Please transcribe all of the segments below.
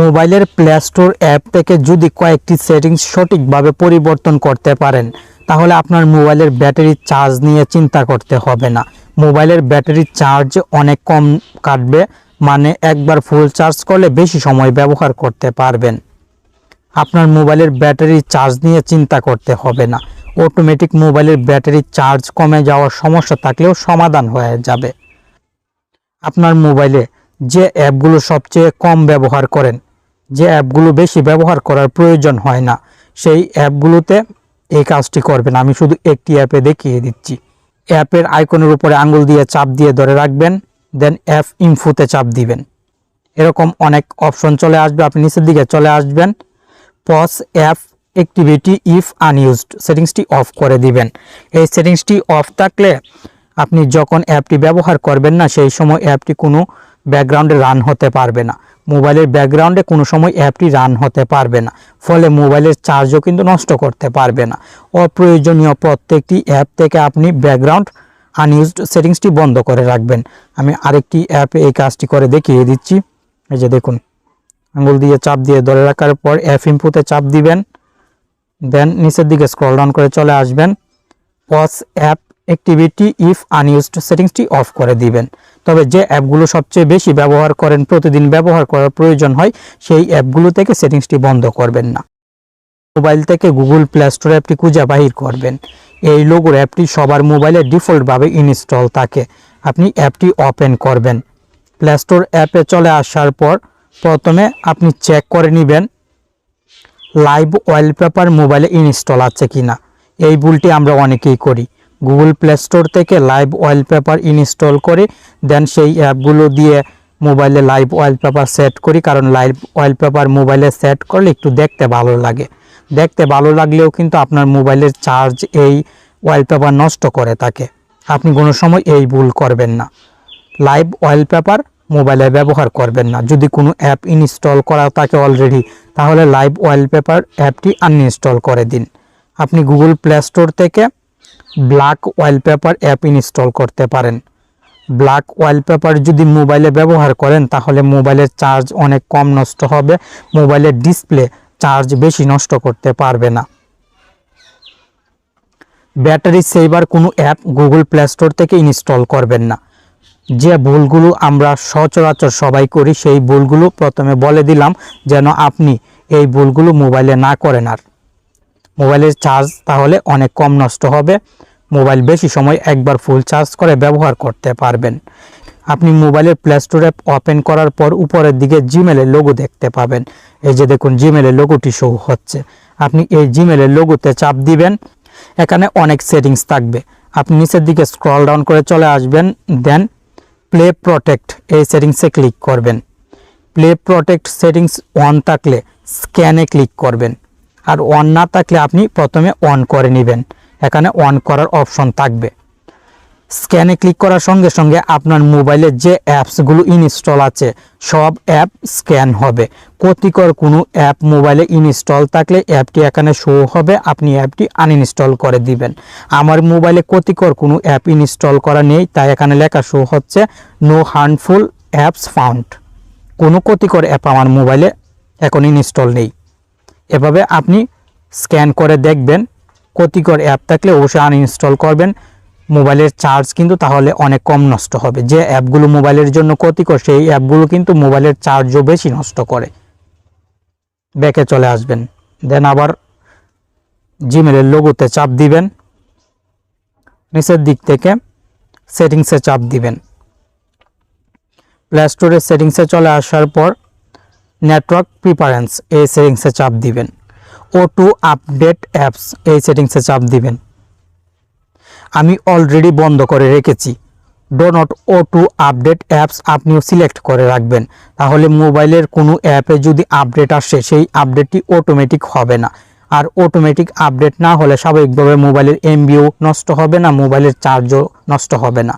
মোবাইলের play store app থেকে যদি কয়েকটি সেটিংস সঠিকভাবে পরিবর্তন করতে পারেন, তাহলে আপনার মোবাইলের ব্যাটারি চার্জ নিয়ে চিন্তা করতে হবে না। মোবাইলের ব্যাটারি চার্জ অনেক কম কাটবে মানে একবার ফুল চার্জ করলে বেশি সময় ব্যবহার করতে পারবেন। আপনার মোবাইলের ব্যাটারি চার্জ নিয়ে চিন্তা করতে হবে না। অটোমেটিক মোবাইলের ব্যাটারি চার্জ কমে যাওয়ার সমস্যা থাকলেও সমাধান হয়ে যাবে। আপনার মোবাইলে যে অ্যাপগুলো সবচেয়ে কম ব্যবহার করেন যে অ্যাপগুলো বেশি ব্যবহার করার প্রয়োজন হয় না, সেই অ্যাপগুলোতে এই কাজটি করবেন। আমি শুধু একটি অ্যাপে দেখিয়ে দিচ্ছি। অ্যাপের আইকনের উপরে আঙ্গুল দিয়ে চাপ দিয়ে ধরে রাখবেন, দেন অ্যাপ ইনফোতে চাপ দিবেন। এরকম অনেক অপশন চলে আসবে। আপনি নিচের দিকে চলে আসবেন। Pause app activity if unused, সেটিংসটি off করে দিবেন। এই সেটিংসটি অফ থাকলে আপনি যখন অ্যাপটি ব্যবহার করবেন না, সেই সময় অ্যাপটি কোনো ব্যাকগ্রাউন্ডে রান হতে পারবে না। মোবাইলের ব্যাকগ্রাউন্ডে কোনো সময় অ্যাপটি রান হতে পারবে না। ফলে মোবাইলের চার্জও কিন্তু নষ্ট করতে পারবে না। অপ্রয়োজনীয় প্রত্যেকটি অ্যাপ থেকে আপনি ব্যাকগ্রাউন্ড আনইউজড সেটিংসটি বন্ধ করে রাখবেন। আমি আরেকটি অ্যাপে এই কাজটি করে দেখিয়ে দিচ্ছি। এই যে দেখুন, আঙুল দিয়ে চাপ দিয়ে ধরে রাখার পর অ্যাপ ইনপুটে চাপ দিবেন। দেন নিচের দিকে স্ক্রল ডাউন করে চলে আসবেন। Pause app activity if unused সেটিংসটি off করে দিবেন। তবে যে অ্যাপগুলো সবচেয়ে বেশি ব্যবহার করেন, প্রতিদিন ব্যবহার করার প্রয়োজন হয়, সেই অ্যাপগুলো থেকে সেটিংসটি বন্ধ করবেন না। মোবাইল থেকে গুগল প্লে স্টোর অ্যাপটি খুঁজে বাহির করবেন। এই লোগোর অ্যাপটি সবার মোবাইলে ডিফল্টভাবে ইনস্টল থাকে। আপনি অ্যাপটি ওপেন করবেন। প্লে স্টোর অ্যাপে চলে আসার পর প্রথমে আপনি চেক করে নেবেন, লাইভ ওয়ালপেপার মোবাইলে ইনস্টল আছে কিনা। এই ভুলটি আমরা অনেকেই করি। গুগল প্লে স্টোর থেকে লাইভ ওয়ালপেপার ইনস্টল করে দেন সেই অ্যাপগুলো দিয়ে মোবাইলে লাইভ ওয়ালপেপার সেট করি, কারণ লাইভ ওয়ালপেপার মোবাইলে সেট করলে একটু দেখতে ভালো লাগে। দেখতে ভালো লাগলেও কিন্তু আপনার মোবাইলের চার্জ এই ওয়ালপেপার নষ্ট করে থাকে। আপনি কোনো সময় এই ভুল করবেন না। লাইভ ওয়ালপেপার মোবাইলে ব্যবহার করবেন না। যদি কোনো অ্যাপ ইনস্টল করা থাকে অলরেডি তাহলে লাইভ ওয়ালপেপার অ্যাপটি আনইনস্টল করে দিন। আপনি গুগল প্লে স্টোর থেকে ব্ল্যাক ওয়ালপেপার অ্যাপ ইনস্টল করতে পারেন। ব্ল্যাক ওয়ালপেপার যদি মোবাইলে ব্যবহার করেন, তাহলে মোবাইলের চার্জ অনেক কম নষ্ট হবে। মোবাইলের ডিসপ্লে চার্জ বেশি নষ্ট করতে পারবে না। ব্যাটারি সেভার কোনো অ্যাপ গুগল প্লে স্টোর থেকে ইনস্টল করবেন না। যে ভুলগুলো আমরা সচরাচর সবাই করি, সেই ভুলগুলো প্রথমে বলে দিলাম, যেন আপনি এই ভুলগুলো মোবাইলে না করেন আর। মোবাইলের চার্জ তাহলে অনেক কম নষ্ট হবে। মোবাইল বেশি সময় একবার ফুল চার্জ করে ব্যবহার করতে পারবেন। আপনি মোবাইলের প্লে স্টোর অ্যাপ ওপেন করার পর উপরের দিকে জিমেলের লোগো দেখতে পাবেন। এই যে দেখুন জিমেলের লোগোটি শো হচ্ছে। আপনি এই জিমেলের লোগোতে চাপ দিবেন। এখানে অনেক সেটিংস থাকবে। আপনি নিচের দিকে স্ক্রল ডাউন করে চলে আসবেন। দেন প্লে প্রোটেক্ট এই সেটিংসে ক্লিক করবেন। প্লে প্রোটেক্ট সেটিংস অন থাকলে স্ক্যানে ক্লিক করবেন। আর অন না থাকলে আপনি প্রথমে অন করে নেবেন। এখানে অন করার অপশন থাকবে। স্ক্যানে ক্লিক করার সঙ্গে সঙ্গে আপনার মোবাইলের যে অ্যাপসগুলো ইনস্টল আছে, সব অ্যাপ স্ক্যান হবে। ক্ষতিকর কোনো অ্যাপ মোবাইলে ইনস্টল থাকলে অ্যাপটি এখানে শো হবে, আপনি অ্যাপটি আনইনস্টল করে দিবেন। আমার মোবাইলে ক্ষতিকর কোনো অ্যাপ ইনস্টল করা নেই, তাই এখানে লেখা শো হচ্ছে নো হার্মফুল অ্যাপস ফাউন্ড কোনো ক্ষতিকর অ্যাপ আমার মোবাইলে এখন ইনস্টল নেই। এভাবে আপনি স্ক্যান করে দেখবেন। ক্ষতিকর অ্যাপ থাকলে অবশ্যই আনইনস্টল করবেন। মোবাইলের চার্জ কিন্তু তাহলে অনেক কম নষ্ট হবে। যে অ্যাপগুলো মোবাইলের জন্য ক্ষতিকর, সেই অ্যাপগুলো কিন্তু মোবাইলের চার্জও বেশি নষ্ট করে। ব্যাকে চলে আসবেন। দেন আবার জিমেলের লোগোতে চাপ দিবেন। নিচের দিক থেকে সেটিংসে চাপ দিবেন। প্লে স্টোরের সেটিংসে চলে আসার পর নেটওয়ার্ক প্রিফারেন্স এই সেটিংসে চাপ দিবেন। ও টু আপডেট অ্যাপস এই সেটিংসে চাপ দিবেন। আমি অলরেডি বন্ধ করে রেখেছি। Do not auto update apps আপনিও সিলেক্ট করে রাখবেন। তাহলে মোবাইলের কোনো অ্যাপে যদি আপডেট আসে, সেই আপডেটটি অটোমেটিক হবে না। আর অটোমেটিক আপডেট না হলে স্বাভাবিকভাবে মোবাইলের এমবিও নষ্ট হবে না, মোবাইলের চার্জও নষ্ট হবে না।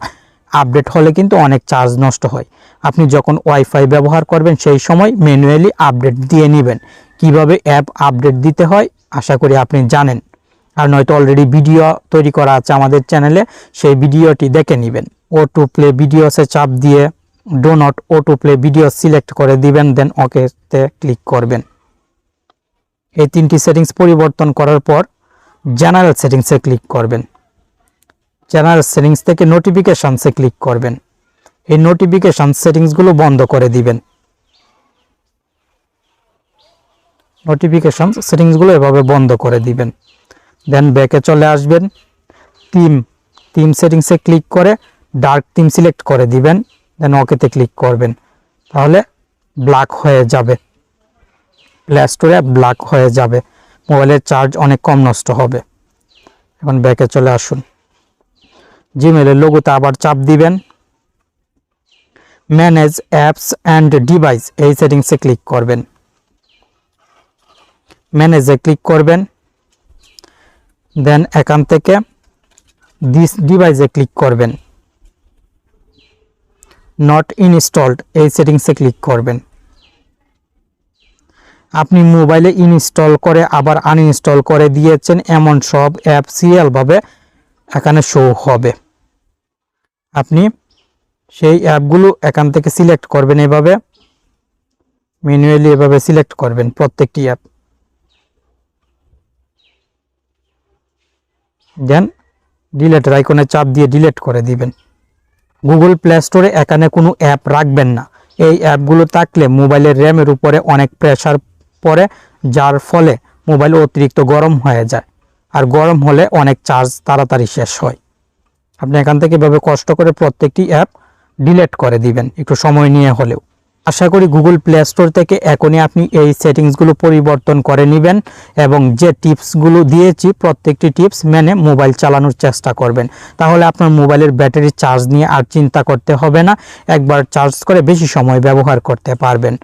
আপডেট হলে কিন্তু অনেক চার্জ নষ্ট হয়। আপনি যখন ওয়াইফাই ব্যবহার করবেন, সেই সময় ম্যানুয়ালি আপডেট দিয়ে নেবেন। কীভাবে অ্যাপ আপডেট দিতে হয়, আশা করি আপনি জানেন। আর নয়তো অলরেডি ভিডিও তৈরি করা আছে আমাদের চ্যানেলে, সেই ভিডিওটি দেখে নেবেন। ও টু প্লে ভিডিওসে চাপ দিয়ে do not auto play video select করে দিবেন, দেন ওকেতে ক্লিক করবেন। এই তিনটি সেটিংস পরিবর্তন করার পর জেনারেল সেটিংসে ক্লিক করবেন। জেনারেল সেটিংস থেকে নোটিফিকেশানসে ক্লিক করবেন। এই নোটিফিকেশান সেটিংসগুলো বন্ধ করে দিবেন। নোটিফিকেশান সেটিংসগুলো এভাবে বন্ধ করে দিবেন। দেন ব্যাকে চলে আসবেন। থিম থিম সেটিংসে ক্লিক করে ডার্ক থিম সিলেক্ট করে দিবেন। দেন ওকেতে ক্লিক করবেন। তাহলে ব্ল্যাক হয়ে যাবে। প্লে স্টোরে ব্ল্যাক হয়ে যাবে। মোবাইলের চার্জ অনেক কম নষ্ট হবে। এখন ব্যাকে চলে আসুন। জিমেলের লোগোতে আবার চাপ দিবেন। ম্যানেজ অ্যাপস অ্যান্ড ডিভাইস এই সেটিংসে ক্লিক করবেন। ম্যানেজে ক্লিক করবেন। দেন এখান থেকে দিস ডিভাইসে ক্লিক করবেন। নট ইনস্টলড এই সেটিংসে ক্লিক করবেন। আপনি মোবাইলে ইনস্টল করে, আবার আনইনস্টল করে দিয়েছেন, এমন সব অ্যাপ সিরিয়ালভাবে এখানে শো হবে। আপনি সেই অ্যাপগুলো এখান থেকে সিলেক্ট করবেন এভাবে। ম্যানুয়ালি এভাবে সিলেক্ট করবেন প্রত্যেকটি অ্যাপ। দেন ডিলেটের আইকনে চাপ দিয়ে ডিলেট করে দিবেন। গুগল প্লে স্টোরে এখানে কোনো অ্যাপ রাখবেন না। এই অ্যাপগুলো থাকলে মোবাইলের র্যামের উপরে অনেক প্রেশার পড়ে, যার ফলে মোবাইল অতিরিক্ত গরম হয়ে যায়। আর গরম হলে অনেক চার্জ তাড়াতাড়ি শেষ হয়। আপনি এখান থেকে এভাবে কষ্ট করে প্রত্যেকটি অ্যাপ ডিলিট করে দিবেন, একটু সময় নিয়ে হলেও। আশা করি গুগল প্লে স্টোর থেকে এখনই আপনি এই সেটিংসগুলো পরিবর্তন করে নেবেন এবং যে টিপসগুলো দিয়েছি, প্রত্যেকটি টিপস মেনে মোবাইল চালানোর চেষ্টা করবেন। তাহলে আপনার মোবাইলের ব্যাটারি চার্জ নিয়ে আর চিন্তা করতে হবে না, একবার চার্জ করে বেশি সময় ব্যবহার করতে পারবেন।